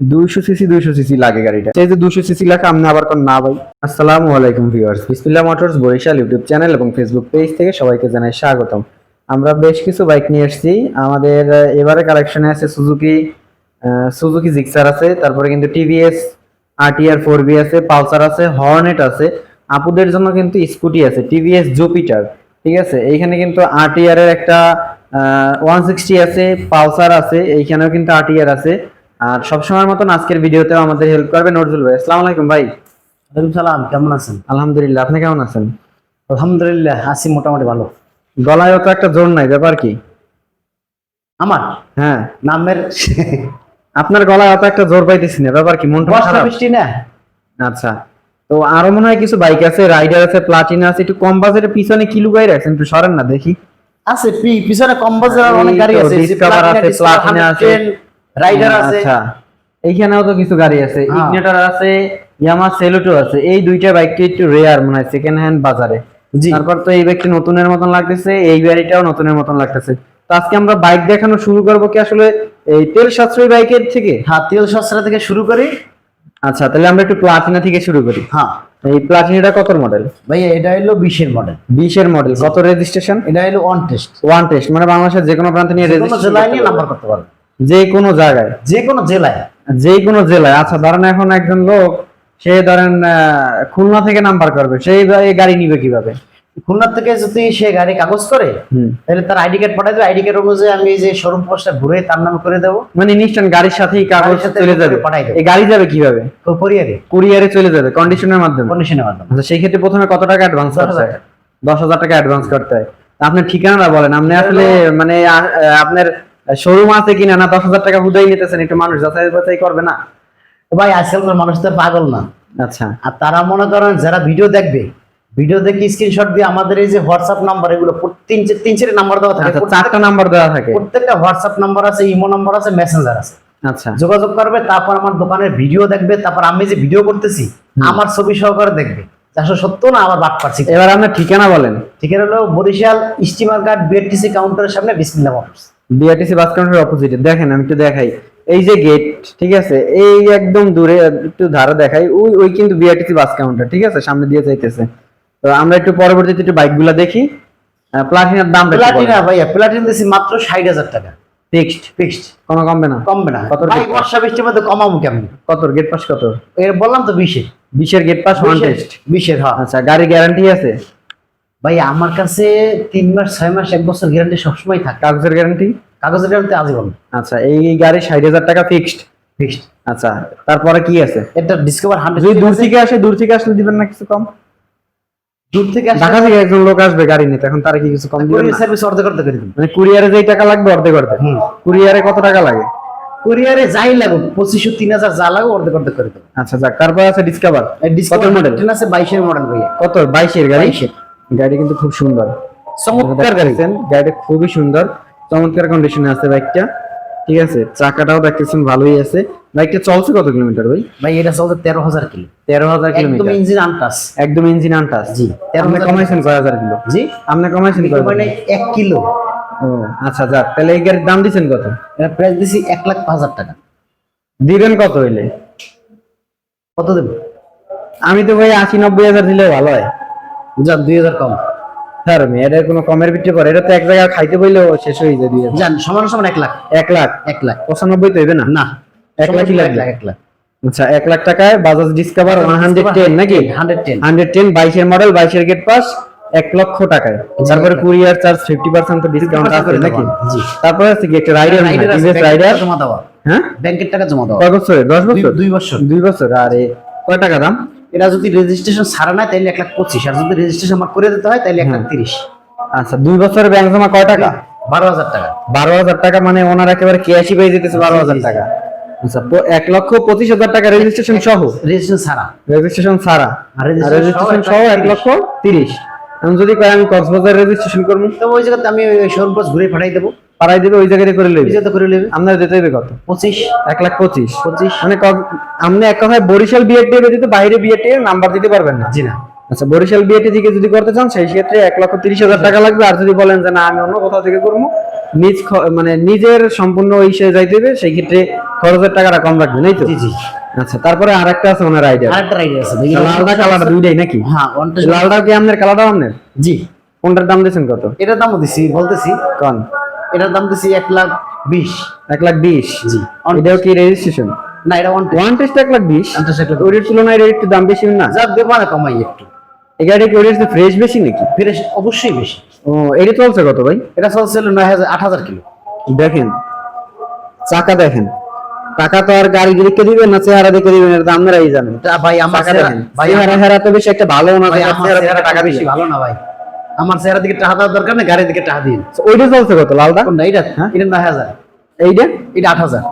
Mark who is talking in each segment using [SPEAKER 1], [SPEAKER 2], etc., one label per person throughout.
[SPEAKER 1] দুইশো সিসি দুইশো সিসি লাগে গাড়িটা। সেই যে দুশো সিসি লাগে, আপনি আবার কোন, না ভাই। আসসালামু আলাইকুম viewers. Bismillah motors Barishal YouTube channel এবং ফেসবুক পেজ থেকে সবাইকে জানাই স্বাগতম। আমরা বেশ কিছু বাইক নিয়ে এসেছি আমাদের এবারে কালেকশনে আছে সুজুকি সুজুকি জিক্সার আছে, তারপরে কিন্তু টিভিএস আরটিআর ফোর বি আছে পালসার আছে হর্নেট আছে। আপুদের জন্য কিন্তু স্কুটি আছে টিভিএস জুপিটার ঠিক আছে? এইখানে কিন্তু আরটিআর এর একটা ওয়ান সিক্সটি আছে পালসার আছে, এইখানেও কিন্তু আরটিআর আছে। আর সবসময়ের মতন আজকের ভিডিওতেও আমাদের হেল্প করবে নজরুল ভাই। আসসালামু আলাইকুম ভাই।
[SPEAKER 2] ওয়ালাইকুম সালাম কেমন আছেন?
[SPEAKER 1] আলহামদুলিল্লাহ আপনি কেমন আছেন?
[SPEAKER 2] আলহামদুলিল্লাহ আছি মোটামুটি ভালো।
[SPEAKER 1] গলায়ও তো একটা জোর নাই ব্যাপার কি?
[SPEAKER 2] আমার?
[SPEAKER 1] হ্যাঁ।
[SPEAKER 2] নামের?
[SPEAKER 1] আপনার গলায় অত একটা জোর পাইতেছি না ব্যাপার কি
[SPEAKER 2] বর্ষা
[SPEAKER 1] খারাপ?
[SPEAKER 2] না?
[SPEAKER 1] আচ্ছা তো আরও মনে হয় কিছু বাইক আছে রাইডার আছে প্লাটিনা আছে একটু কম বাজেটের পিছনে কি লুকাই রাখছেন একটু সরেন না দেখি।
[SPEAKER 2] আছে পিছনে কম বাজার অনেক গাড়ি আছে
[SPEAKER 1] Discover আছে, Platina আছে।
[SPEAKER 2] রাইডার আছে
[SPEAKER 1] আচ্ছা। এইখানেও তো কিছু গাড়ি আছে
[SPEAKER 2] হ্যাঁ।
[SPEAKER 1] ইগনেটর আছে ইয়ামা সেলুটো আছে। এই দুইটা বাইকটি একটু রেয়ার মনে হয় সেকেন্ড হ্যান্ড বাজারে।
[SPEAKER 2] জি।
[SPEAKER 1] তারপর তো এই বাইকটি নতুনের মতন লাগতেছে এই গাড়িটাও নতুনের মতন লাগতেছে। তো আজকে আমরা বাইক দেখানো শুরু করব কি আসলে এই তেল সাশ্রয়ী বাইকের থেকে?
[SPEAKER 2] হ্যাঁ তেল সস্তা থেকে শুরু করি।
[SPEAKER 1] আচ্ছা তাহলে আমরা একটু প্লাটিনা থেকে শুরু করি।
[SPEAKER 2] হ্যাঁ।
[SPEAKER 1] এই প্লাটিনাটা কত মডেল
[SPEAKER 2] ভাইয়া এটা হলো বিশের মডেল
[SPEAKER 1] বিশের মডেল কত রেজিস্ট্রেশন
[SPEAKER 2] এটা হলো ওয়ান টেস্ট
[SPEAKER 1] ওয়ান টেস্ট মানে বাংলাদেশের যে কোনো প্রান্তে নিয়ে রেজিস্ট্রেশন
[SPEAKER 2] জেলায় নিয়ে নাম্বার করতে পারবে।
[SPEAKER 1] যে কোনো জায়গায়?
[SPEAKER 2] যে কোনো জেলায়।
[SPEAKER 1] যে কোনো জেলায়। আচ্ছা ধরেন এখন একজন লোক সে ধরেন খুলনা থেকে নাম্বার করবে সেই গাড়ি নিবে কীভাবে?
[SPEAKER 2] খুলনা থেকে যদি সে গাড়ি কাগজ করে তাহলে তার আইডি কার্ড পাঠাই দেবে। আইডি কার্ড অনুযায়ী আমি যে শোরুম পোস্টটা ঘুরে তার নামে করে দেবো।
[SPEAKER 1] মানে নিশ্চয় গাড়ির সাথেই কাগজ
[SPEAKER 2] সাথে
[SPEAKER 1] চলে যাবে।
[SPEAKER 2] পাঠাই দেবে।
[SPEAKER 1] এই গাড়ি যাবে কীভাবে?
[SPEAKER 2] কোরিয়ারে।
[SPEAKER 1] কুরিয়ারে চলে যাবে কন্ডিশনের মাধ্যমে।
[SPEAKER 2] কন্ডিশনের মাধ্যমে।
[SPEAKER 1] আচ্ছা সেই ক্ষেত্রে প্রথমে কত টাকা অ্যাডভান্স
[SPEAKER 2] দশ
[SPEAKER 1] করতে
[SPEAKER 2] হাজার
[SPEAKER 1] হয় দশ হাজার টাকা অ্যাডভান্স করতে হয় আপনার ঠিকানাটা বলেন। আপনি আসলে মানে আপনার শোরুম আছে কিনা না দশ হাজার টাকা হুদাই নিতেছেন একটু মানুষ যাচাই বাছাই করবে না।
[SPEAKER 2] ভাই আজকালকার মানুষ তো পাগল না।
[SPEAKER 1] আচ্ছা।
[SPEAKER 2] আর তারা মনে করেন যারা ভিডিও দেখবে ভিডিও দেখে স্ক্রিনশট দিয়ে আমাদের এই যে হোয়াটসঅ্যাপ নাম্বার এগুলো তিন তিন চারটি নাম্বার দেওয়া থাকে।
[SPEAKER 1] আচ্ছা চারটা নাম্বার দেওয়া থাকে।
[SPEAKER 2] প্রত্যেকটা হোয়াটসঅ্যাপ নাম্বার আছে ইমো নাম্বার আছে মেসেঞ্জার আছে।
[SPEAKER 1] আচ্ছা।
[SPEAKER 2] যোগাযোগ করবে তারপর আমার দোকানের ভিডিও দেখবে তারপর আমি যে ভিডিও করতেছি আমার ছবি সহকারে দেখবে। চারশো সত্য না আবার বাদ পাচ্ছি
[SPEAKER 1] এবার আপনার ঠিকানা বলেন।
[SPEAKER 2] ঠিকানা হলো বরিশাল স্টিমার ঘাট বিআরটিসি কাউন্টারের সামনে বিসমিল্লা মোটরস
[SPEAKER 1] বিআরটিসি বাস কাউন্টারের অপোজিটে দেখেন আমি একটু দেখাই। এই যে গেট ঠিক আছে? এই একদম দূরে একটু ধারা দেখাই। ওই ওই কিন্তু বিআরটিসি বাস কাউন্টার ঠিক আছে? সামনে দিয়ে যাইতেছে। তো আমরা একটু পরবর্তীতে একটু বাইকগুলো দেখি। প্লাটিনার দাম
[SPEAKER 2] প্লাটিনা ভাইয়া প্লাটিনা দিছি মাত্র ষাট হাজার টাকা।
[SPEAKER 1] ফিক্সড
[SPEAKER 2] ফিক্সড
[SPEAKER 1] কোনো কমবে না?
[SPEAKER 2] কমবে না।
[SPEAKER 1] কত
[SPEAKER 2] ভাই বর্ষা বৃষ্টির মধ্যে কমাবো কেমন?
[SPEAKER 1] কত গেট পাস কত
[SPEAKER 2] এর বললাম তো বিশে
[SPEAKER 1] বিশের গেট পাস ওয়ান টেস্ট
[SPEAKER 2] বিশের হ্যাঁ।
[SPEAKER 1] আচ্ছা গাড়ি গ্যারান্টি আছে?
[SPEAKER 2] ভাই আমার কাছে তিন মাস ছয় মাস এক বছর গ্যারান্টি সবসময় থাকে।
[SPEAKER 1] কাগজের গ্যারান্টি
[SPEAKER 2] কাগজের গ্যারান্টি আজীবন।
[SPEAKER 1] আচ্ছা এই গাড়ি ষাট হাজার টাকা ফিক্সড
[SPEAKER 2] ফিক্সড
[SPEAKER 1] আচ্ছা তারপরে কি আছে?
[SPEAKER 2] এটা ডিসকভার হান্ড্রেড
[SPEAKER 1] যদি দূর থেকে আসে দূর থেকে আসলে দিবেন না কিছু কম?
[SPEAKER 2] দূর থেকে
[SPEAKER 1] ঢাকা থেকে একজন লোক আসবে গাড়ি নিতে এখন তারা কি কিছু কম দিবেন?
[SPEAKER 2] সার্ভিস অর্ধেক অর্ধেক করে দিন
[SPEAKER 1] মানে কুরিয়ারে যেই টাকা লাগবে অর্ধেক অর্ধেক।
[SPEAKER 2] হুম।
[SPEAKER 1] কুরিয়ারে কত টাকা লাগে?
[SPEAKER 2] কুরিয়ারে যাই লাগুক পঁচিশশো তিন হাজার যা লাগুক অর্ধেক অর্ধেক করে দেবো
[SPEAKER 1] আচ্ছা যাক তারপর আছে ডিসকভার
[SPEAKER 2] ডিসকভার? মডেল আছে বাইশের মডেল ভাইয়া।
[SPEAKER 1] কত? বাইশের গাড়ি?
[SPEAKER 2] 22 এর।
[SPEAKER 1] গাড়ি কিন্তু খুব সুন্দর।
[SPEAKER 2] চমৎকার গাড়ি।
[SPEAKER 1] গাড়িটা খুবই সুন্দর। চমৎকার কন্ডিশনে আছে বাইকটা। ঠিক আছে চাকাটাও দেখতেছেন ভালোই আছে। বাইকটা চলছে কত কিলোমিটার ভাই?
[SPEAKER 2] ভাই এটা চলছে তেরো হাজার কিলো।
[SPEAKER 1] তেরো হাজার
[SPEAKER 2] একদম ইঞ্জিন আনটাস
[SPEAKER 1] একদম ইঞ্জিন আনটাস
[SPEAKER 2] জি
[SPEAKER 1] আপনি কমাইছেন কয় হাজার কিলো?
[SPEAKER 2] জি।
[SPEAKER 1] আপনি কমাইছেন কয়
[SPEAKER 2] মানে? এক কিলো।
[SPEAKER 1] ও আচ্ছা যাক তাহলে এই গাড়ির দাম দিচ্ছেন কত?
[SPEAKER 2] এটা প্রাইস দিছি এক লাখ পাঁচ হাজার টাকা।
[SPEAKER 1] দিবেন কত হইলে?
[SPEAKER 2] কত দেবো?
[SPEAKER 1] আমি তো ভাই আশি নব্বই হাজার দিলে ভালো হয়।
[SPEAKER 2] যান দুই হাজার কম।
[SPEAKER 1] স্যার এটা কোনো কমের ভিত্তি করে এটা তো এক জায়গায় খাইতে বইলেও শেষ হয়ে যায় দুই হাজার।
[SPEAKER 2] যান সমান সমান এক লাখ।
[SPEAKER 1] এক লাখ?
[SPEAKER 2] এক লাখ।
[SPEAKER 1] পঁচানব্বই তো হইবে না?
[SPEAKER 2] না
[SPEAKER 1] এক
[SPEAKER 2] এক
[SPEAKER 1] লাগবে।
[SPEAKER 2] লাখ এক লাখ।
[SPEAKER 1] আচ্ছা এক লাখ টাকায় Bajaj Discover one hundred ten নাকি?
[SPEAKER 2] হান্ড্রেড টেন
[SPEAKER 1] হান্ড্রেড টেন বাইশের মডেল বাইশের গেট পাস এক লক্ষ টাকায়। তারপরে courier charge fifty percent discount আছে নাকি? তারপরে আছে কি একটা রাইডার
[SPEAKER 2] রাইডার জমা দেওয়া।
[SPEAKER 1] হ্যাঁ?
[SPEAKER 2] ব্যাংকের টাকা জমা দেওয়া।
[SPEAKER 1] কয় বছরে দশ বছর?
[SPEAKER 2] দুই বছর।
[SPEAKER 1] দুই বছর। আরে কয় টাকা দাম?
[SPEAKER 2] এটা যদি রেজিস্ট্রেশন ছাড়া না তাহলে এক লাখ পঁচিশ। আর যদি রেজিস্ট্রেশন আমার করে দিতে হয় তাহলে এক লাখ তিরিশ।
[SPEAKER 1] আচ্ছা দুই বছরের ব্যাংক জমা কয় টাকা?
[SPEAKER 2] বারো হাজার টাকা।
[SPEAKER 1] বারো হাজার টাকা মানে ওনার একেবারে ক্যাশই পেয়ে যেতেছে বারো হাজার টাকা। আচ্ছা এক লক্ষ পঁচিশ হাজার টাকা রেজিস্ট্রেশন সহ?
[SPEAKER 2] রেজিস্ট্রেশন ছাড়া।
[SPEAKER 1] রেজিস্ট্রেশন ছাড়া।
[SPEAKER 2] আর
[SPEAKER 1] রেজিস্ট্রেশন
[SPEAKER 2] সহ এক
[SPEAKER 1] লক্ষ তিরিশ। আমি যদি কয় আমি কক্সবাজার রেজিস্ট্রেশন করব?
[SPEAKER 2] তো ওই জায়গাতে আমি শোরুম ঘুরে পাঠাই দেবো।
[SPEAKER 1] পাড়াই দেবে ওই জায়গায় করে লইবে
[SPEAKER 2] জায়গাতে করে নেবে।
[SPEAKER 1] আপনার দিতে হবে কত?
[SPEAKER 2] পঁচিশ।
[SPEAKER 1] এক লাখ পঁচিশ।
[SPEAKER 2] পঁচিশ।
[SPEAKER 1] মানে ক- আপনি এক কথায় বরিশাল বিএটি ব্যতীত বাইরে বিএটি নাম্বার দিতে পারবেন না।
[SPEAKER 2] জি না।
[SPEAKER 1] আচ্ছা বরিশাল বিএটি থেকে যদি করতে চান সেই ক্ষেত্রে এক লক্ষ তিরিশ হাজার টাকা লাগবে। আর যদি বলেন যে না আমি অন্য কোথাও থেকে করব নিজ মানে নিজের সম্পূর্ণ ওই সে যাইতে হবে সেই ক্ষেত্রে খরচের টাকাটা কম রাখবেন এই তো?
[SPEAKER 2] জি জি।
[SPEAKER 1] আচ্ছা তারপরে আরেকটা আছে ওনার আইডিয়া
[SPEAKER 2] আরেকটা রাইডার আছে
[SPEAKER 1] লালটা কালারটা দুইটাই নাকি?
[SPEAKER 2] হ্যাঁ
[SPEAKER 1] লালটা কি আপনার কালারটা আপনার?
[SPEAKER 2] জি।
[SPEAKER 1] কোনটার দাম দিয়েছেন কত?
[SPEAKER 2] এটার দামও দিছি বলতেছি।
[SPEAKER 1] কন?
[SPEAKER 2] এটার দাম দিছি এক লাখ বিশ।
[SPEAKER 1] এক লাখ বিশ?
[SPEAKER 2] জি।
[SPEAKER 1] এটাও কি রেজিস্ট্রেশন
[SPEAKER 2] না এটা ওয়ান
[SPEAKER 1] ওয়ান টেস্ট এক লাখ বিশ? ওইটার তুলনায় এর একটু দাম বেশি না?
[SPEAKER 2] যা দেবো না কমাই একটু।
[SPEAKER 1] এই গাড়ি কি ওইটার ফ্রেশ বেশি নাকি?
[SPEAKER 2] ফ্রেশ অবশ্যই বেশি।
[SPEAKER 1] ও এটা চলছে কত ভাই?
[SPEAKER 2] এটা চলছিল নয় হাজার আট হাজার কিলো।
[SPEAKER 1] দেখেন চাকা দেখেন। টাকা তো আর গাড়ি দেখে দিবেন না চেহারা দেখে দিবেন এটা আপনারাই জানেন।
[SPEAKER 2] ভাই আমার চেহারা ভাই
[SPEAKER 1] চেহারা হেরা তো বেশি একটা ভালো না
[SPEAKER 2] ভাই আমার
[SPEAKER 1] চেহারা
[SPEAKER 2] টাকা বেশি ভালো না ভাই। আমার চেহারা দিকে টাকা দেওয়ার দরকার নেই গাড়ির দিকে টাকা দিন
[SPEAKER 1] ওইটা চলছে কত লালটা
[SPEAKER 2] কোনটা এটা
[SPEAKER 1] হ্যাঁ?
[SPEAKER 2] এটা নয় হাজার।
[SPEAKER 1] এইটা?
[SPEAKER 2] এটা আট হাজার।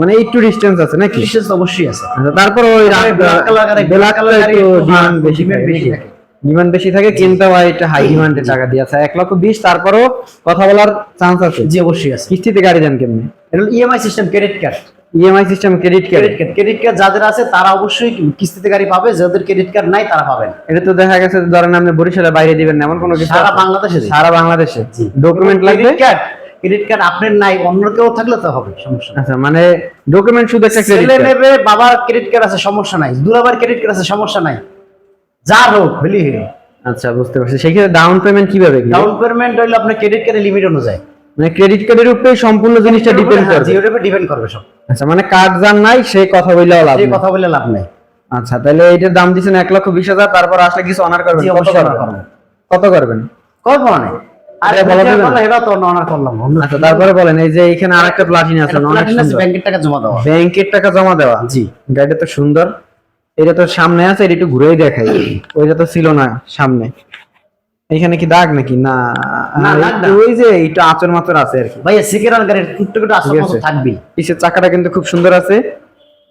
[SPEAKER 1] মানে একটু ডিস্টেন্স আছে নাকি?
[SPEAKER 2] ডিস্টেন্স অবশ্যই আছে।
[SPEAKER 1] আচ্ছা, তারপর ওই কালার ডিমান্ড বেশি
[SPEAKER 2] বেশি? থাকে।
[SPEAKER 1] ডিমান্ড বেশি থাকে কিন্তু এটা হাই ডিমান্ডের টাকা দিয়ে আছে। এক লক্ষ বিশ তারপরও কথা বলার চান্স আছে।
[SPEAKER 2] জি অবশ্যই আছে।
[SPEAKER 1] কিস্তিতে গাড়ি দেন কেমনি?
[SPEAKER 2] এটা EMI system credit card
[SPEAKER 1] EMI system credit card
[SPEAKER 2] credit card credit card যাদের আছে তারা অবশ্যই কিস্তিতে গাড়ি পাবে যাদের ক্রেডিট কার্ড নাই তারা পাবেন।
[SPEAKER 1] এটা তো দেখা গেছে যে ধরেন আপনি বরিশালের বাইরে দিবেন না, এমন কোনো কিছু
[SPEAKER 2] সারা বাংলাদেশে
[SPEAKER 1] সারা বাংলাদেশে? ডকুমেন্ট লাগবে?
[SPEAKER 2] ক্রেডিট কার্ড ক্রেডিট কার্ড আপনার নাই অন্য কেউ থাকলে তো হবে সমস্যা
[SPEAKER 1] আচ্ছা মানে ডকুমেন্ট শুধু একটা ক্রেডিট
[SPEAKER 2] ছেলে
[SPEAKER 1] কার্ড
[SPEAKER 2] নেবে বাবার ক্রেডিট কার্ড আছে সমস্যা নাই। দুলাবার ক্রেডিট কার্ড আছে সমস্যা নাই। যার হোক হলি
[SPEAKER 1] আচ্ছা বুঝতে পারছি। সেই ক্ষেত্রে ডাউন পেমেন্ট কীভাবে
[SPEAKER 2] ডাউন পেমেন্ট হইলে আপনার ক্রেডিট কার্ডের লিমিট অনুযায়ী।
[SPEAKER 1] মানে ক্রেডিট কার্ডের উপরে সম্পূর্ণ জিনিসটা ডিপেন্ড
[SPEAKER 2] হ্যাঁ,
[SPEAKER 1] করবে।
[SPEAKER 2] জিওর উপর ডিপেন্ড করবে সব।
[SPEAKER 1] আচ্ছা মানে কার্ড যার নাই সেই কথা বললেও লাভ
[SPEAKER 2] সেই। কথা বলে লাভ নাই।
[SPEAKER 1] আচ্ছা তাহলে এটার দাম দিচ্ছেন এক লক্ষ বিশ হাজার তারপর আসলে কিছু অনার করবেন। কত করবেন? কত করবেন?
[SPEAKER 2] কত মানে আর
[SPEAKER 1] বলা যাবে না?
[SPEAKER 2] এটা তো অনার করলাম
[SPEAKER 1] আচ্ছা তারপরে বলেন এই যে এখানে আরেকটা প্লাটিন আছে অনেক সুন্দর।
[SPEAKER 2] ব্যাংকের টাকা জমা দেওয়া।
[SPEAKER 1] ব্যাংকের টাকা জমা দেওয়া?
[SPEAKER 2] জি।
[SPEAKER 1] গাড়িটা তো সুন্দর। এটা তো সামনে আছে এটা একটু ঘুরেই দেখাই। ওইটা তো ছিল না সামনে। এখানে কি দাগ নাকি? না আর ওই যে একটু আচর মাচর আছে আর কি।
[SPEAKER 2] ভাইয়া সেকেন্ড গাড়ির
[SPEAKER 1] ঠিক
[SPEAKER 2] মতো
[SPEAKER 1] আছে।
[SPEAKER 2] থাকবেই।
[SPEAKER 1] পিছের চাকাটা কিন্তু খুব সুন্দর আছে।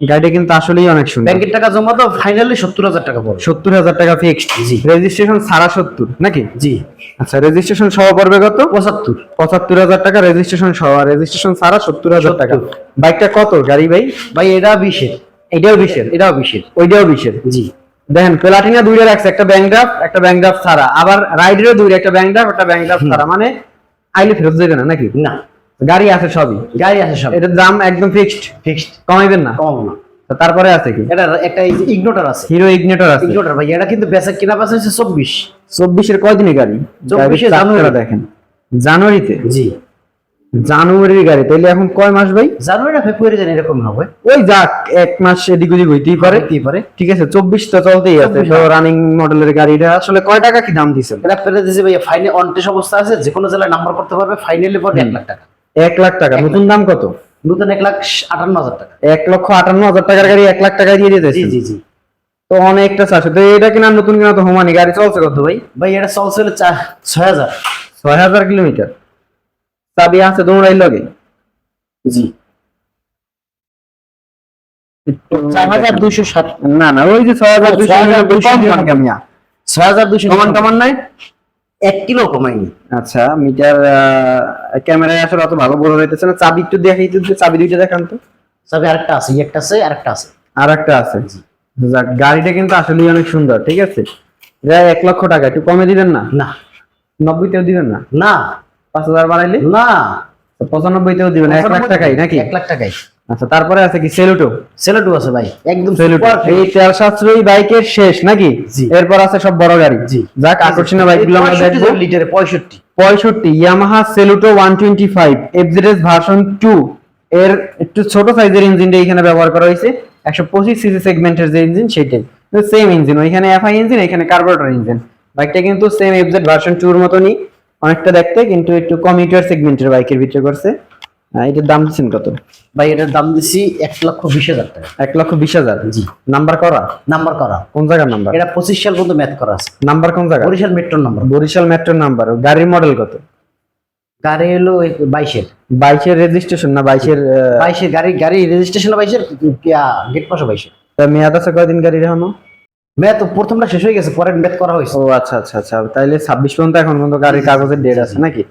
[SPEAKER 1] গাড়িটা কিন্তু আসলেই অনেক সুন্দর।
[SPEAKER 2] ব্যাংকের টাকা জমা দাও ফাইনালি সত্তর হাজার টাকা পড়বে।
[SPEAKER 1] সত্তর হাজার টাকা ফিক্সড
[SPEAKER 2] জি।
[SPEAKER 1] রেজিস্ট্রেশন সারা সত্তর নাকি?
[SPEAKER 2] জি।
[SPEAKER 1] আচ্ছা রেজিস্ট্রেশন সহ পড়বে কত?
[SPEAKER 2] পঁচাত্তর।
[SPEAKER 1] পঁচাত্তর হাজার টাকা রেজিস্ট্রেশন সহ রেজিস্ট্রেশন সারা সত্তর হাজার টাকা। বাইকটা কত? গাড়ি ভাই?
[SPEAKER 2] ভাই এটা বিশের।
[SPEAKER 1] এটাও বিশের?
[SPEAKER 2] এটাও বিশের।
[SPEAKER 1] ওইটাও বিশের?
[SPEAKER 2] জি।
[SPEAKER 1] দেখেন প্লাটিনা দুইটা রাখছে একটা ব্যাংক ড্রাফট একটা ব্যাংক ড্রাফট ছাড়া। আবার রাইডেরও দুইটা একটা ব্যাংক ড্রাফট একটা ব্যাংক ড্রাফট ছাড়া। মানে আইলে ফেরত যাবে না নাকি?
[SPEAKER 2] না।
[SPEAKER 1] গাড়ি আছে সবই।
[SPEAKER 2] গাড়ি আছে সব
[SPEAKER 1] এটার দাম একদম ফিক্সড
[SPEAKER 2] ফিক্সড
[SPEAKER 1] কমাইবেন না?
[SPEAKER 2] কমাবো না।
[SPEAKER 1] তারপরে আছে কি?
[SPEAKER 2] এটা একটা ইগনোটার আছে।
[SPEAKER 1] হিরো ইগনেটর আছে।
[SPEAKER 2] ইগনোটার ভাই এটা কিন্তু বেচা কিনা বেচা হচ্ছে চব্বিশ।
[SPEAKER 1] চব্বিশের কয়দিনে গাড়ি?
[SPEAKER 2] 24
[SPEAKER 1] গাড়ির চাকাটা
[SPEAKER 2] জানুয়ারি।
[SPEAKER 1] দেখেন। জানুয়ারিতে?
[SPEAKER 2] জি।
[SPEAKER 1] জানুয়ারির গাড়ি তাহলে এখন কয় মাস ভাই?
[SPEAKER 2] জানুয়ারি না ফেব্রুয়ারি জানি এরকম হবে
[SPEAKER 1] ওই যাক এক মাস এদিক ওদিক হইতেই পারে।
[SPEAKER 2] কি পারে।
[SPEAKER 1] ঠিক আছে চব্বিশ তো চলতেই আছে। রানিং মডেলের গাড়িটা আসলে কয় টাকা কি দাম দিচ্ছেন
[SPEAKER 2] এটা পেরে দিয়েছে ভাই ফাইনাল অনটেস অবস্থা আছে যে কোনো জেলায় নাম্বার করতে পারবে ফাইনালি পড়বে এক লাখ টাকা।
[SPEAKER 1] এক লাখ টাকা। নতুন দাম কত?
[SPEAKER 2] নতুন এক লাখ আটান্ন হাজার টাকা।
[SPEAKER 1] এক লক্ষ আটান্ন হাজার টাকার গাড়ি এক লাখ টাকায় দিয়ে দিতেছে
[SPEAKER 2] জি জি জি।
[SPEAKER 1] তো অনেকটা চাষে। তো এটা কিনা নতুন কিনা তো হোমানি গাড়ি চলছে কত ভাই?
[SPEAKER 2] ভাই এটা চলছে হলো ছয় হাজার।
[SPEAKER 1] ছয় হাজার কিলোমিটার। চাবি আছে দৌড়াই লগে?
[SPEAKER 2] জি।
[SPEAKER 1] না না ওই যে ছয় হাজার কমান কমান নাই?
[SPEAKER 2] এক কিলো কমাইনি।
[SPEAKER 1] আচ্ছা মিটার ক্যামেরায় আসলে অত ভালো বোঝা যাইতেছে না। চাবি একটু দেখাই তো চাবি দুইটা দেখান তো।
[SPEAKER 2] তবে আরেকটা আছে একটা আছে আরেকটা আছে।
[SPEAKER 1] আর একটা আছে যাক, গাড়িটা কিন্তু আসলেই অনেক সুন্দর ঠিক আছে? এক লক্ষ টাকা একটু কমে দিবেন না?
[SPEAKER 2] না।
[SPEAKER 1] নব্বইতেও দিবেন না?
[SPEAKER 2] না।
[SPEAKER 1] পাঁচ হাজার বাড়াইলে?
[SPEAKER 2] না।
[SPEAKER 1] পঁচানব্বইতেও দিবেন এক লাখ টাকাই নাকি?
[SPEAKER 2] এক লাখ টাকাই।
[SPEAKER 1] আচ্ছা তারপরে আছে কি সেলুটো
[SPEAKER 2] সেলোটু আছে ভাই একদম
[SPEAKER 1] সেলুটো এই তেল সাশ্রয়ী বাইকের শেষ নাকি? এরপর আছে সব বড় গাড়ি।
[SPEAKER 2] জি।
[SPEAKER 1] যাক আকর্ষণীয় বাইকগুলো আমরা দেখব।
[SPEAKER 2] লিটারে পঁয়ষট্টি।
[SPEAKER 1] পঁয়ষট্টি Yamaha Saluto one twenty five FZS version two এর একটু ছোট সাইজের ইঞ্জিনটা এখানে ব্যবহার করা হয়েছে। একশো পঁচিশ সিসি সেগমেন্টের যে ইঞ্জিন সেটাই। সেম ইঞ্জিন ওইখানে এফআই ইঞ্জিন এখানে কার্বোরেটর ইঞ্জিন বাইকটা কিন্তু সেম এফজেড ভার্সন টুর মতনই। অনেকটা দেখতে কিন্তু একটু কমিউটার সেগমেন্টের বাইকের ভিতরে করছে। এটার দাম দিচ্ছেন কত?
[SPEAKER 2] ভাই এটার দাম দিছি এক লক্ষ বিশ হাজার টাকা।
[SPEAKER 1] এক লক্ষ বিশ হাজার?
[SPEAKER 2] জি।
[SPEAKER 1] নাম্বার করা?
[SPEAKER 2] নাম্বার করা।
[SPEAKER 1] কোন জায়গার নাম্বার?
[SPEAKER 2] এটা পঁচিশ সাল পর্যন্ত ম্যাথ করা আছে।
[SPEAKER 1] নাম্বার কোন জায়গা
[SPEAKER 2] বরিশাল মেট্রোর নাম্বার।
[SPEAKER 1] বরিশাল মেট্রোর নাম্বার। গাড়ির মডেল কত?
[SPEAKER 2] গাড়ি হলো বাইশের।
[SPEAKER 1] বাইশের রেজিস্ট্রেশন না বাইশের
[SPEAKER 2] বাইশের গাড়ি গাড়ি রেজিস্ট্রেশন বাইশের গেট পাশে বাইশের।
[SPEAKER 1] মেয়াদ আছে কয়দিন গাড়ি এখনও
[SPEAKER 2] ম্যাথ প্রথমটা শেষ হয়ে গেছে পরের ম্যাথ করা হয়েছে।
[SPEAKER 1] ও আচ্ছা আচ্ছা আচ্ছা। তাইলে ছাব্বিশ পর্যন্ত এখন পর্যন্ত গাড়ির কাগজের ডেট আছে নাকি?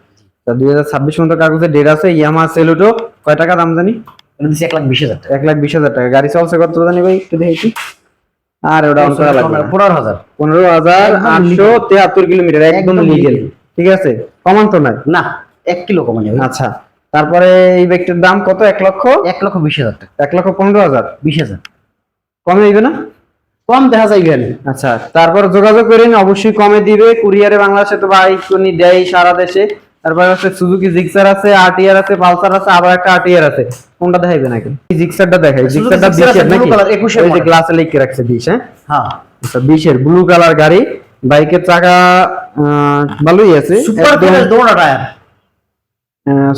[SPEAKER 1] তা দুই হাজার ছাব্বিশ পর্যন্ত কাগজের ডেট আছে ইয়ামা সেলুটো কয় টাকা দাম জানি?
[SPEAKER 2] এক লাখ বিশ হাজার টাকা।
[SPEAKER 1] এক লাখ বিশ হাজার টাকা। গাড়ি চলছে কত জানি ভাই একটু দেখি। আর ওটা অন করা লাগবে।
[SPEAKER 2] পনেরো হাজার।
[SPEAKER 1] পনেরো হাজার
[SPEAKER 2] একদম
[SPEAKER 1] আটশো তেহাত্তর কিলোমিটার একদম লিগেল। ঠিক আছে? কমান তো নাই?
[SPEAKER 2] না এক কিলো কমানি
[SPEAKER 1] আচ্ছা। তারপরে এই বাইকটার দাম কত? এক লক্ষ?
[SPEAKER 2] এক লক্ষ বিশ হাজার টাকা।
[SPEAKER 1] এক লক্ষ পনেরো হাজার।
[SPEAKER 2] বিশ হাজার।
[SPEAKER 1] কমে দিবে না?
[SPEAKER 2] কম দেখা যায় গেলে।
[SPEAKER 1] আচ্ছা। তারপর যোগাযোগ করেন অবশ্যই কমে দিবে। কুরিয়ারে বাংলাদেশে তো বাইক উনি দেয় সারা দেশে। তারপর হচ্ছে সুজুকি জিক্সার আছে আরটিআর আছে পালসার আছে আবার একটা আরটিআর আছে। কোনটা দেখাইবে নাকি জিক্সারটা দেখাই। জিক্সারটা
[SPEAKER 2] Gixxer আছে,
[SPEAKER 1] বিশের নাকি?
[SPEAKER 2] blue 21 এর
[SPEAKER 1] ওই যে গ্লাসে লিখে রাখছে বিশ হ্যাঁ?
[SPEAKER 2] হ্যাঁ।
[SPEAKER 1] আচ্ছা বিশের ব্লু কালার গাড়ি। বাইকের চাকা ভালোই আছে।
[SPEAKER 2] সুপার দোড়া টায়ার।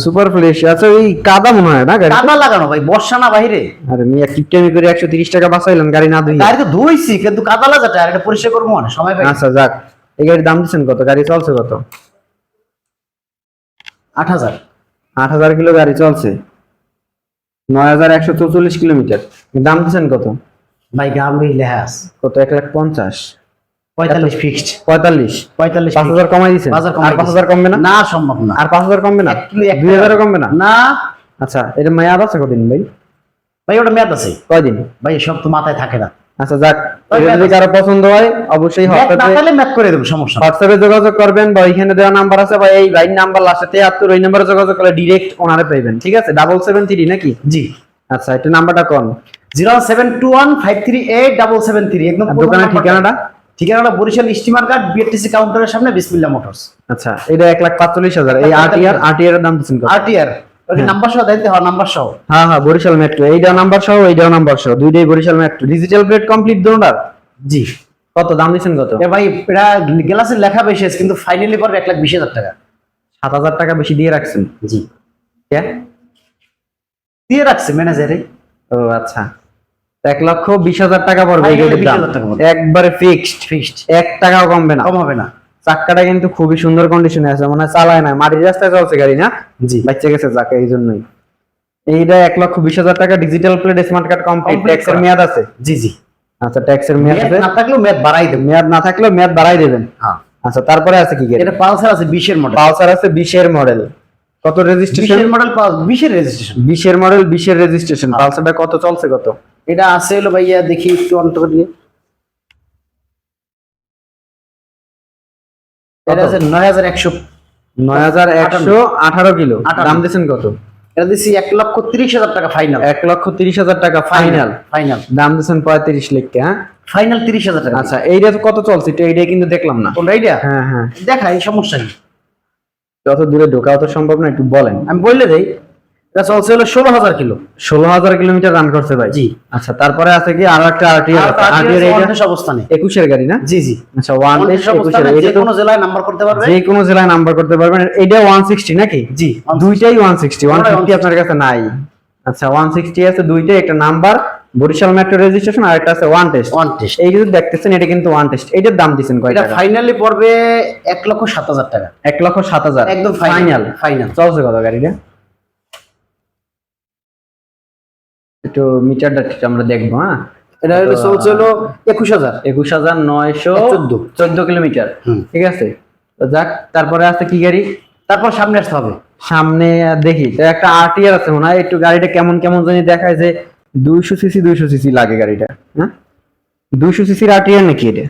[SPEAKER 1] সুপার ফ্রেশ আচ্ছা ওই কাদা মনে হয় না গাড়ি
[SPEAKER 2] কাদা লাগানো ভাই বর্ষা না বাইরে
[SPEAKER 1] আরে মিয়া কিপটামি করে একশো তিরিশ টাকা বাঁচাইলেন গাড়ি না ধুই
[SPEAKER 2] গাড়ি তো ধুইছি কিন্তু কাদা লাগা টায়ার এটা পরিষ্কার করব মানে সময় পাই
[SPEAKER 1] আচ্ছা যাক। এই গাড়ির দাম দিচ্ছেন কত? গাড়ি চলছে কত?
[SPEAKER 2] আট হাজার।
[SPEAKER 1] আট হাজার কিলো গাড়ি চলছে। নয় হাজার একশো চৌচল্লিশ কিলোমিটার। দাম দিচ্ছেন কত?
[SPEAKER 2] ভাই গামরি লেহা আছে
[SPEAKER 1] কত? এক লাখ পঞ্চাশ।
[SPEAKER 2] পঁয়তাল্লিশ ফিক্সড
[SPEAKER 1] পঁয়তাল্লিশ।
[SPEAKER 2] পঁয়তাল্লিশ
[SPEAKER 1] পাঁচ হাজার কমাই দিচ্ছেন আর পাঁচ হাজার কমবে না?
[SPEAKER 2] না সম্ভব না।
[SPEAKER 1] আর পাঁচ হাজার কমবে না?
[SPEAKER 2] এক কিলো এক
[SPEAKER 1] দুই হাজারও কমবে না?
[SPEAKER 2] না।
[SPEAKER 1] আচ্ছা এটা মেয়াদ আছে কদিন ভাই?
[SPEAKER 2] ভাই ওটা মেয়াদ আছে।
[SPEAKER 1] কয়দিন?
[SPEAKER 2] ভাই সব তো মাথায় থাকে না।
[SPEAKER 1] আচ্ছা যাক যদি কারও পছন্দ হয় অবশ্যই
[SPEAKER 2] ম্যাথ না
[SPEAKER 1] হোয়াটসঅ্যাপে
[SPEAKER 2] থাকলে ম্যাথ করে দেবো সমস্যা
[SPEAKER 1] হোয়াটসঅ্যাপে যোগাযোগ করবেন বা ওইখানে দেওয়া নাম্বার আছে বা এই বাইক নাম্বার লাস্টে তেহাত্তর ওই নাম্বারে যোগাযোগ করলে ডিরেক্ট ওনারে পাইবেন ঠিক আছে? ডাবল সেভেন থ্রি নাকি?
[SPEAKER 2] জি।
[SPEAKER 1] আচ্ছা একটু নাম্বারটা কোন?
[SPEAKER 2] Zero seven two one five three eight double seven three একদম
[SPEAKER 1] দোকানের ঠিকানাটা?
[SPEAKER 2] ঠিকানাটা বরিশাল স্টিমার ঘাট বিএটিসি কাউন্টারের সামনে বিসমিল্লা মোটরস।
[SPEAKER 1] আচ্ছা এটা এক লাখ পাঁচচল্লিশ হাজার। এই আরটিআর আরটিআর এর দাম দিচ্ছেন
[SPEAKER 2] আরটিআর নাম্বার সহ দায়িত্ব হওয়া নাম্বার সহ।
[SPEAKER 1] হ্যাঁ হ্যাঁ বরিশাল মেট্রো এইটা নাম্বার সহ এইটাও নাম্বার সহ দুইটাই Barishal metro digital plate complete দোনোটার
[SPEAKER 2] জি।
[SPEAKER 1] কত দাম দিচ্ছেন কত?
[SPEAKER 2] এ ভাই এটা গ্লাসের লেখা বেশি আছে কিন্তু ফাইনালি পড়বে এক লাখ বিশ হাজার টাকা।
[SPEAKER 1] সাত হাজার টাকা বেশি দিয়ে রাখছেন?
[SPEAKER 2] জি? দিয়ে রাখছে ম্যানেজারে
[SPEAKER 1] ও আচ্ছা। এক লক্ষ বিশ হাজার টাকা পড়বে এই
[SPEAKER 2] Finally
[SPEAKER 1] গাড়ির দাম
[SPEAKER 2] 20,000 টাকা পড়বে।
[SPEAKER 1] একবারে ফিক্সড
[SPEAKER 2] ফিক্সড
[SPEAKER 1] এক টাকাও কমবে না।
[SPEAKER 2] কম হবে না।
[SPEAKER 1] চাক্কাটা কিন্তু খুবই সুন্দর কন্ডিশনে আছে মনে হয় চালায় না মাটির রাস্তায় চলছে গাড়ি না?
[SPEAKER 2] জি।
[SPEAKER 1] বাচ্চা গেছে চাকা এই জন্যই। এইটা এক লক্ষ বিশ হাজার টাকা digital plate smart card complete ট্যাক্সের মেয়াদ আছে?
[SPEAKER 2] জি জি।
[SPEAKER 1] আচ্ছা ট্যাক্সের মেয়াদ আছে?
[SPEAKER 2] না থাকলেও মেয়াদ বাড়াই দেবো।
[SPEAKER 1] মেয়াদ না থাকলেও মেয়াদ বাড়াই দেবেন।
[SPEAKER 2] হ্যাঁ।
[SPEAKER 1] আচ্ছা তারপরে আছে কি
[SPEAKER 2] এটা পালসার আছে বিশের মডেল
[SPEAKER 1] পালসার আছে বিশের মডেল কত রেজিস্ট্রেশন
[SPEAKER 2] বিশের মডেল বিশের রেজিস্ট্রেশন
[SPEAKER 1] বিশের মডেল বিশের রেজিস্ট্রেশন পালসারটা কত? চলছে কত?
[SPEAKER 2] এটা আছে হলো ভাইয়া দেখি একটু অন্তর দিয়ে। এটা আছে নয় হাজার একশো
[SPEAKER 1] নয় হাজার একশো আঠারো কিলো। দাম দিচ্ছেন কত?
[SPEAKER 2] এটা দিচ্ছি এক লক্ষ তিরিশ হাজার টাকা ফাইনাল
[SPEAKER 1] এক লক্ষ তিরিশ হাজার টাকা ফাইনাল
[SPEAKER 2] ফাইনাল
[SPEAKER 1] দাম দিচ্ছেন পঁয়ত্রিশ লিখকে হ্যাঁ?
[SPEAKER 2] ফাইনাল তিরিশ হাজার টাকা।
[SPEAKER 1] আচ্ছা এইটা কত চলছে? এইটা কিন্তু দেখলাম না।
[SPEAKER 2] কোনটা এইটা
[SPEAKER 1] হ্যাঁ হ্যাঁ।
[SPEAKER 2] দেখাই সমস্যা নেই।
[SPEAKER 1] যত দূরে ঢোকাও তো সম্ভব না একটু বলেন।
[SPEAKER 2] আমি বললে দেই এটা চলছে হলো ষোলো হাজার কিলো।
[SPEAKER 1] ষোলো হাজার কিলোমিটার রান করছে ভাই।
[SPEAKER 2] জি।
[SPEAKER 1] আচ্ছা তারপরে আছে কি আরও একটা আরটিআর
[SPEAKER 2] অবস্থানে।
[SPEAKER 1] একুশের গাড়ি না?
[SPEAKER 2] জি জি।
[SPEAKER 1] আচ্ছা ওয়ান
[SPEAKER 2] যে কোনো জেলায় নাম্বার করতে পারবে?
[SPEAKER 1] যে কোনো জেলায় নাম্বার করতে পারবেন। এটা ওয়ান সিক্সটি নাকি?
[SPEAKER 2] জি
[SPEAKER 1] দুইটাই ওয়ান সিক্সটি ওয়ান ফিফটি আপনার কাছে নাই। আচ্ছা ওয়ান সিক্সটি আছে দুইটাই একটা নাম্বার বরিশাল মেট্রো রেজিস্ট্রেশন আর একটা আছে ওয়ান টেস্ট
[SPEAKER 2] ওয়ান টেস্ট
[SPEAKER 1] এই যে দেখতেছেন এটা কিন্তু ওয়ান টেস্ট এটার দাম দিচ্ছেন কয়
[SPEAKER 2] এটা ফাইনালি পড়বে এক লক্ষ সাত হাজার টাকা।
[SPEAKER 1] এক লক্ষ সাত হাজার।
[SPEAKER 2] একদম
[SPEAKER 1] ফাইনাল
[SPEAKER 2] ফাইনাল ফাইনাল
[SPEAKER 1] চলছে কত গাড়িটা? একটু মিটারটা আমরা দেখব হ্যাঁ?
[SPEAKER 2] এটা হলো চলছে হলো একুশ হাজার।
[SPEAKER 1] একুশ হাজার নয়শো
[SPEAKER 2] চোদ্দ।
[SPEAKER 1] চোদ্দ কিলোমিটার ঠিক আছে? তো যাক তারপরে আছে কি গাড়ি?
[SPEAKER 2] তারপর সামনে আসতে হবে।
[SPEAKER 1] সামনে দেখি তো একটা আরটিআর আছে মনে হয় একটু গাড়িটা কেমন কেমন জানি দেখায় যে দুইশো সিসি দুইশো সিসি লাগে গাড়িটা হ্যাঁ? দুইশো সিসির আরটিআর নাকি এটা?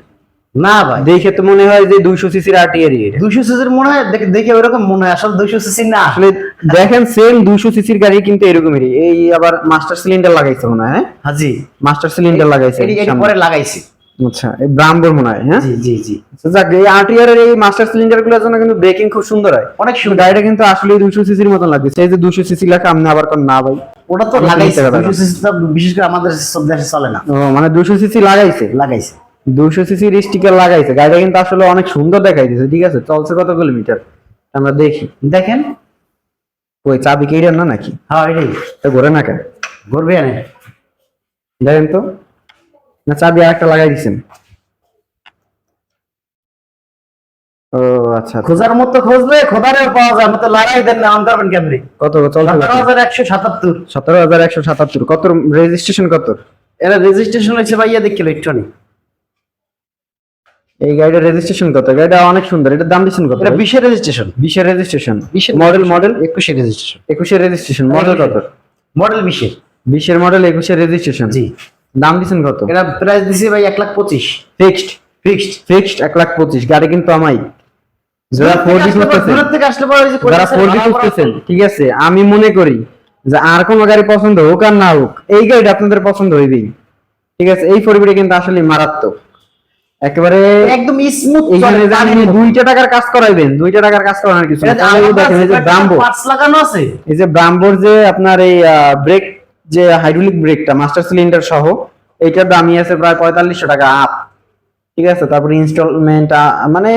[SPEAKER 2] না ভাই।
[SPEAKER 1] দেখে তো মনে হয় যে দুইশো সিসির আরটিআর
[SPEAKER 2] দুইশো সিসির মনে হয় দেখে- ওরকম মনে হয়। আসলে দুইশো সিসি না।
[SPEAKER 1] আসলে দেখেন সেম দুইশো সিসির গাড়ি কিন্তু এরকমই এই আবার মাস্টার সিলিন্ডার লাগাইছে মনে হয় হ্যাঁ?
[SPEAKER 2] হাজি
[SPEAKER 1] মাস্টার সিলিন্ডার লাগাইছে।
[SPEAKER 2] পরে লাগাইছি।
[SPEAKER 1] আচ্ছা এই মনে হয় হ্যাঁ?
[SPEAKER 2] জি জি জি।
[SPEAKER 1] আচ্ছা, যাক এই আরটিআর এর এই মাস্টার সিলিন্ডারগুলোর জন্য কিন্তু ব্রেকিং খুব সুন্দর হয়।
[SPEAKER 2] অনেক সুন্দর।
[SPEAKER 1] গাড়িটা কিন্তু আসলে দুইশো সিসির মতন লাগছে এই যে দুইশো সিসি লেখা আপনি আবার কোন না ভাই।
[SPEAKER 2] ওটা তো লাগাইছে। সিসি বিশেষ করে আমাদের সব দেশে চলে না।
[SPEAKER 1] ও মানে দুশো সিসি লাগাইছে?
[SPEAKER 2] লাগাইছে।
[SPEAKER 1] দুশো সিসির স্টিকার লাগাইছে। গাড়িটা কিন্তু আসলে অনেক সুন্দর দেখাই দিছে ঠিক আছে? চলছে কত কিলোমিটার? আমরা দেখি।
[SPEAKER 2] দেখেন।
[SPEAKER 1] ওই চাবি কেড়ে না নাকি?
[SPEAKER 2] হ্যাঁ এটাই।
[SPEAKER 1] তো ঘুরে না কে
[SPEAKER 2] ঘুরবে আনে
[SPEAKER 1] দেখেন তো। না চাবি আর একটা লাগাই দিছেন। ও আচ্ছা আচ্ছা।
[SPEAKER 2] খোঁজার মতো খুঁজলে খোদারে পাওয়া যায়। মতো লড়াই দেন না অন্তর কেমনি?
[SPEAKER 1] কত চলছে
[SPEAKER 2] সতেরো হাজার একশো সাতাত্তর।
[SPEAKER 1] সতেরো হাজার একশো সাতাত্তর। কত রেজিস্ট্রেশন কত?
[SPEAKER 2] এরা রেজিস্ট্রেশন হয়েছে ভাইয়া দেখিল একটু
[SPEAKER 1] এই গাড়িটার রেজিস্ট্রেশন কত? গাড়িটা অনেক সুন্দর। এটার দাম দিচ্ছেন কত
[SPEAKER 2] এটা বিশের রেজিস্ট্রেশন
[SPEAKER 1] বিশের রেজিস্ট্রেশন মডেল মডেল
[SPEAKER 2] একুশের রেজিস্ট্রেশন
[SPEAKER 1] একুশের রেজিস্ট্রেশন মডেল কত?
[SPEAKER 2] মডেল বিশের।
[SPEAKER 1] বিশের মডেল একুশের রেজিস্ট্রেশন
[SPEAKER 2] জি।
[SPEAKER 1] দাম দিচ্ছেন কত?
[SPEAKER 2] এটা প্রাইস দিছে ভাই এক লাখ পঁচিশ।
[SPEAKER 1] ফিক্সড
[SPEAKER 2] ফিক্সড
[SPEAKER 1] ফিক্সড এক লাখ পঁচিশ। গাড়ি কিন্তু আমাই। যারা ফোর ডি
[SPEAKER 2] ওই
[SPEAKER 1] যারা ফোর ডি
[SPEAKER 2] ভাড়া করা-
[SPEAKER 1] খুঁজতেছেন ঠিক আছে আমি মনে করি যে আর কোনো গাড়ি পছন্দ হোক আর না হোক এই গাড়িটা আপনাদের পছন্দ হইবেই। ঠিক আছে এই ফোরবিটা কিন্তু আসলে মারাত্মক। একেবারে
[SPEAKER 2] একদম স্মুথ
[SPEAKER 1] আপনি দুইটা টাকার কাজ করাইবেন দুইটা টাকার কাজ করানোর কিছু। দেখেন এই যে ব্রাম্বো
[SPEAKER 2] লাগানো আছে।
[SPEAKER 1] এই যে ব্রাম্বোর যে আপনার এই ব্রেক যে হাইড্রোলিক ব্রেকটা মাস্টার সিলিন্ডার সহ এইটার দামই আছে প্রায় পঁয়তাল্লিশশো টাকা আপ ঠিক আছে? তারপরে ইনস্টলমেন্ট মানে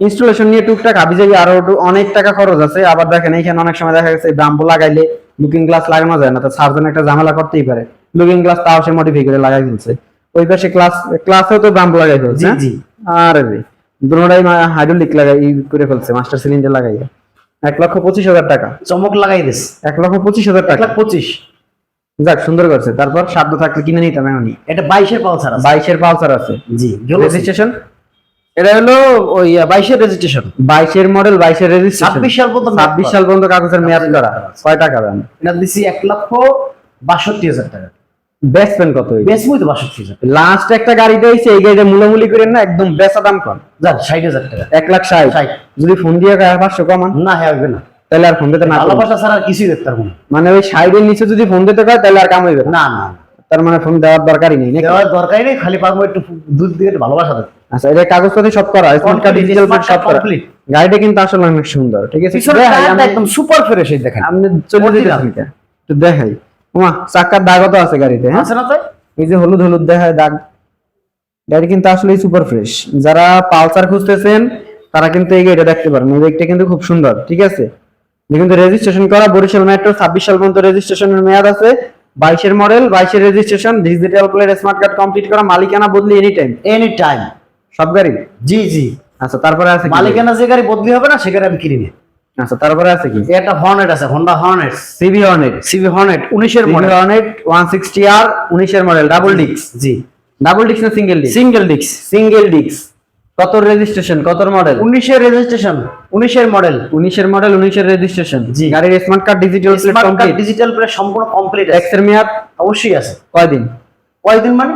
[SPEAKER 1] ইনস্টলেশন নিয়ে টুকটাক আবি যাবি আরও অনেক টাকা খরচ আছে। আবার দেখেন এইখানে অনেক সময় দেখা গেছে ব্রাম্বো লাগাইলে লুকিং গ্লাস লাগানো যায় না তো সার্জন একটা ঝামেলা করতেই পারে। লুকিং গ্লাস তাও সে মডিফাই করে লাগাই ফেলছে। ওই পাশে ক্লাস ক্লাসেও তো ব্রাম্বো লাগাই ফেলছে
[SPEAKER 2] জি
[SPEAKER 1] হ্যাঁ?
[SPEAKER 2] জি।
[SPEAKER 1] আরে রে দুটোটাই হাইড্রোলিক লাগাই করে ফেলছে মাস্টার সিলিন্ডার লাগাইয়া। এক লক্ষ পঁচিশ হাজার টাকা।
[SPEAKER 2] চমক লাগাই দিস।
[SPEAKER 1] এক লক্ষ পঁচিশ হাজার
[SPEAKER 2] এক
[SPEAKER 1] টাকা।
[SPEAKER 2] লাখ পঁচিশ।
[SPEAKER 1] যাক সুন্দর করছে। তারপর সাধ্য থাকলে কিনে নিতাম এমনই।
[SPEAKER 2] এটা বাইশের পালসার আছে।
[SPEAKER 1] বাইশের পালসার আছে।
[SPEAKER 2] জি
[SPEAKER 1] রেজিস্ট্রেশন
[SPEAKER 2] এটা হলো ওই বাইশের রেজিস্ট্রেশন
[SPEAKER 1] বাইশের মডেল বাইশের রেজিস্ট্রেশন
[SPEAKER 2] ছাব্বিশ সাল পর্যন্ত
[SPEAKER 1] ছাব্বিশ সাল পর্যন্ত কাগজের মেয়াদ করা। কয় টাকা দাম?
[SPEAKER 2] এটা দিছি এক লক্ষ বাষট্টি হাজার টাকা।
[SPEAKER 1] পেন কত
[SPEAKER 2] তো বাষট্টি
[SPEAKER 1] লাস্ট একটা এই গাড়িটা মূলামূলি করেন না একদম বেচা দাম কম।
[SPEAKER 2] যান ষাট হাজার টাকা।
[SPEAKER 1] এক লাখ ষাট। যদি ফোন দিয়ে পাঁচশো কমান?
[SPEAKER 2] না হ্যাঁ হবে না।
[SPEAKER 1] তাহলে আর ফোন দিতে না
[SPEAKER 2] ছাড়া আর কিছুই দেখতে পারব না।
[SPEAKER 1] মানে ওই সাইডের নিচে যদি ফোন দিতে পারে তাহলে আর কাম হইবে না।
[SPEAKER 2] না।
[SPEAKER 1] তার মানে ফোন দেওয়ার দরকারই নেই?
[SPEAKER 2] দেওয়ার দরকারই নেই খালি একটু দুধ দিয়ে ভালোবাসা দেবে।
[SPEAKER 1] আচ্ছা এটা কাগজপত্র সব করা স্মার্ট কার্ড ডিজিটাল সব করা। গাড়িটা কিন্তু আসলে অনেক সুন্দর ঠিক আছে?
[SPEAKER 2] একদম সুপার ফ্রেশ দেখেন।
[SPEAKER 1] আপনি চলে একটু দেখাই। ওমা চাকার দাগও তো আছে গাড়িতে হ্যাঁ?
[SPEAKER 2] আছে না তাই?
[SPEAKER 1] এই যে হলুদ হলুদ দেখায় দাগ। গাড়ি কিন্তু আসলে সুপার ফ্রেশ যারা পালসার খুঁজতেছেন তারা কিন্তু এই গাড়িটা দেখতে পারেন। এই বাইকটা কিন্তু খুব সুন্দর ঠিক আছে? কিন্তু রেজিস্ট্রেশন করা বরিশাল মেট্রো ছাব্বিশ সাল পর্যন্ত রেজিস্ট্রেশনের মেয়াদ আছে। বাইশের মডেল বাইশের registration digital plate smart card complete করা মালিকানা বদলি এনি টাইম
[SPEAKER 2] এনি টাইম
[SPEAKER 1] সব গাড়ি?
[SPEAKER 2] জি জি।
[SPEAKER 1] আচ্ছা তারপরে আছে
[SPEAKER 2] মালিকানা যে গাড়ি বদলি হবে না সে গাড়ি আমি কিনি
[SPEAKER 1] আচ্ছা তারপরে আছে কি?
[SPEAKER 2] একটা হর্নেট আছে Honda Hornet
[SPEAKER 1] CB Hornet
[SPEAKER 2] CB Hornet উনিশের
[SPEAKER 1] CB
[SPEAKER 2] model
[SPEAKER 1] Hornet one sixty R উনিশের মডেল ডাবল ডিক্স
[SPEAKER 2] জি।
[SPEAKER 1] ডাবল ডিক্স না সিঙ্গেল ডিক্স
[SPEAKER 2] সিঙ্গেল ডিস্ক
[SPEAKER 1] সিঙ্গেল ডিক্স কত রেজিস্ট্রেশন কত মডেল
[SPEAKER 2] উনিশের রেজিস্ট্রেশন উনিশের মডেল
[SPEAKER 1] উনিশের মডেল উনিশের রেজিস্ট্রেশন
[SPEAKER 2] জি।
[SPEAKER 1] গাড়ির smart card digital plate complete
[SPEAKER 2] digital plate সম্পূর্ণ কমপ্লিট আছে।
[SPEAKER 1] ট্যাক্সের মেয়াদ?
[SPEAKER 2] অবশ্যই আছে।
[SPEAKER 1] কয়দিন?
[SPEAKER 2] কয়দিন মানে?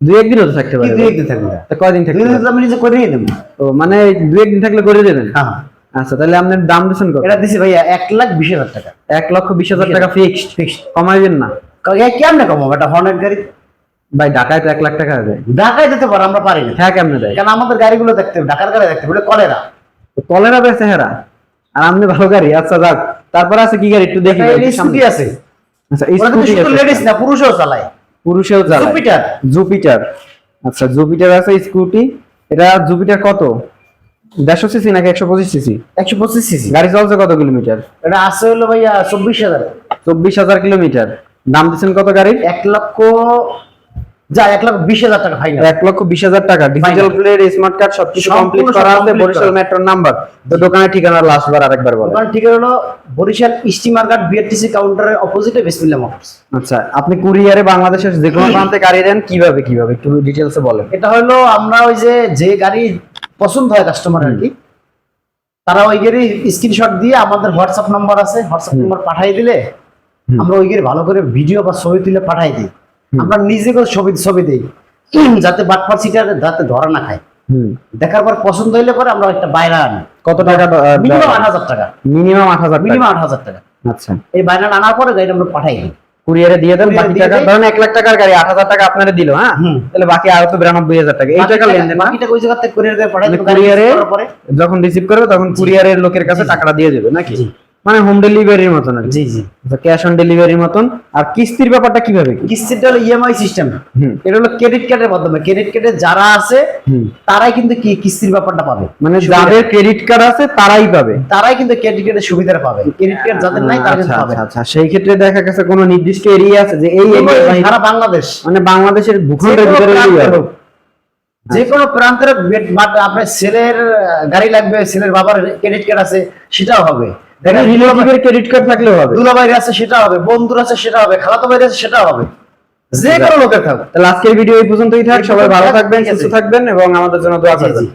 [SPEAKER 1] দুই একদিনও তো থাকতে পারে।
[SPEAKER 2] দুই একদিন থাকবে
[SPEAKER 1] তা কয়দিন?
[SPEAKER 2] একদিন আমি নিজে করে নিয়ে দেবো
[SPEAKER 1] ও মানে দুই একদিন থাকলে করে দেবেন?
[SPEAKER 2] হ্যাঁ।
[SPEAKER 1] আচ্ছা তাহলে আপনার দাম দিচ্ছেন কত?
[SPEAKER 2] এটা দিছি ভাইয়া এক লাখ বিশ হাজার টাকা।
[SPEAKER 1] এক লক্ষ বিশ হাজার টাকা ফিক্সড
[SPEAKER 2] ফিক্সড
[SPEAKER 1] কমাইবেন না।
[SPEAKER 2] কেমনে কমাবো? এটা হর্নেট গাড়ি?
[SPEAKER 1] ভাই ঢাকায় তো এক লাখ টাকা দেয়
[SPEAKER 2] ঢাকায় যেতে পারো আমরা পারি না।
[SPEAKER 1] হ্যাঁ কেমনে দেয়?
[SPEAKER 2] কেন আমাদের গাড়িগুলো দেখতে ঢাকার গাড়ি দেখতে হবে কলেরা।
[SPEAKER 1] কলেরা বেছে হেরা। আর আপনি ভালো গাড়ি আচ্ছা যাক। তারপরে আছে কি গাড়ি? একটু দেখি
[SPEAKER 2] স্কুটি আছে।
[SPEAKER 1] আচ্ছা স্কুটি
[SPEAKER 2] লেডিস না পুরুষও চালায়।
[SPEAKER 1] পুরুষেও চালায়।
[SPEAKER 2] জুপিটার
[SPEAKER 1] জুপিটার আচ্ছা জুপিটার আছে স্কুটি। এটা জুপিটার কত? দেড়শো সিসি নাকি একশো পঁচিশ সিসি?
[SPEAKER 2] একশো পঁচিশ সিসি।
[SPEAKER 1] গাড়ি চলছে কত কিলোমিটার?
[SPEAKER 2] এটা আছে হলো ভাইয়া চব্বিশ হাজার।
[SPEAKER 1] চব্বিশ হাজার কিলোমিটার। দাম দিচ্ছেন কত গাড়ি
[SPEAKER 2] এক লক্ষ যা এক লক্ষ বিশ হাজার টাকা ফাইনাল
[SPEAKER 1] এক লক্ষ বিশ হাজার টাকা। ডিজিটাল প্লেট স্মার্ট কার্ড সবকিছু কমপ্লিট করা আছে। বরিশাল মেট্রোর নাম্বার তো দোকানের ঠিকানা লাস্ট বার আরেকবার বলেন।
[SPEAKER 2] দোকান ঠিক হলো বরিশাল স্টিমার ঘাট বিআরটিসি কাউন্টারের অপোজিটে মোটরস
[SPEAKER 1] আচ্ছা আপনি কুরিয়ারে বাংলাদেশের যে কোনো প্রান্তে গাড়ি দেন কীভাবে কীভাবে? একটু ডিটেলসে বলেন।
[SPEAKER 2] এটা হলো আমরা ওই যে যে গাড়ি পছন্দ হয় কাস্টমার আর কি। তারা ওই গাড়ি স্ক্রিনশট দিয়ে আমাদের হোয়াটসঅ্যাপ নাম্বার আছে হোয়াটসঅ্যাপ নাম্বার পাঠিয়ে দিলে আমরা ওই গাড়ি ভালো করে ভিডিও বা ছবি তুলে পাঠাই দিই। আমরা নিজে করে ছবি ছবি দিই। যাতে বাটপার সিটার যাতে ধরা না খায়। দেখার পর পছন্দ হইলে পরে আমরা একটা বাইরে আনি।
[SPEAKER 1] কত টাকা
[SPEAKER 2] মিনিমাম আট হাজার টাকা।
[SPEAKER 1] মিনিমাম আট হাজার
[SPEAKER 2] মিনিমাম আট হাজার টাকা।
[SPEAKER 1] আচ্ছা।
[SPEAKER 2] এই বাইরে আনার পরে গাড়িটা আমরা পাঠাই দিই।
[SPEAKER 1] কুরিয়ারে দিয়ে দেন বাকি টাকা ধরেন এক লাখ টাকার গাড়ি আট হাজার টাকা আপনারা দিল হ্যাঁ? তাহলে বাকি আরও তো বিরানব্বই হাজার টাকা। এই টাকা লেনদেন
[SPEAKER 2] ওই জায়গা থেকে কুরিয়ার
[SPEAKER 1] মানে যখন রিসিভ করবে তখন কুরিয়ারের লোকের কাছে টাকাটা দিয়ে দেবে নাকি। মানে হোম ডেলিভারির মতন আর
[SPEAKER 2] জি জি।
[SPEAKER 1] ক্যাশ অন ডেলিভারির মতন। আর কিস্তির ব্যাপারটা কীভাবে
[SPEAKER 2] কিস্তিটা হলো ইএমআই সিস্টেম এটা হলো ক্রেডিট কার্ডের মাধ্যমে। ক্রেডিট কার্ডে যারা আছে তারাই কিন্তু কি কিস্তির ব্যাপারটা পাবে?
[SPEAKER 1] মানে যাদের ক্রেডিট কার্ড আছে তারাই পাবে।
[SPEAKER 2] তারাই কিন্তু ক্রেডিট কার্ডের সুবিধা পাবে। ক্রেডিট কার্ড যাদের নাই তারা কিন্তু
[SPEAKER 1] আচ্ছা
[SPEAKER 2] পাবে।
[SPEAKER 1] আচ্ছা আচ্ছা। সেই ক্ষেত্রে দেখা গেছে কোনো নির্দিষ্ট এরিয়া আছে যে এই
[SPEAKER 2] সারা বাংলাদেশ।
[SPEAKER 1] মানে বাংলাদেশের ভূখণ্ডের ভিতরে
[SPEAKER 2] যে কোনো প্রান্তের আপনার ছেলের গাড়ি লাগবে ছেলের বাবার ক্রেডিট কার্ড আছে সেটাও হবে। দেখেন
[SPEAKER 1] রিলেটিভের ক্রেডিট কার্ড থাকলে হবে।
[SPEAKER 2] দুলাভাইয়ের আছে সেটা হবে বন্ধুর আছে সেটা হবে খালাতো আছে সেটা হবে। যে কোনো লোকের থাকবে
[SPEAKER 1] তাহলে আজকের ভিডিও এই পর্যন্তই থাক সবাই ভালো থাকবেন সুস্থ থাকবেন এবং আমাদের জন্য দোয়া করবেন।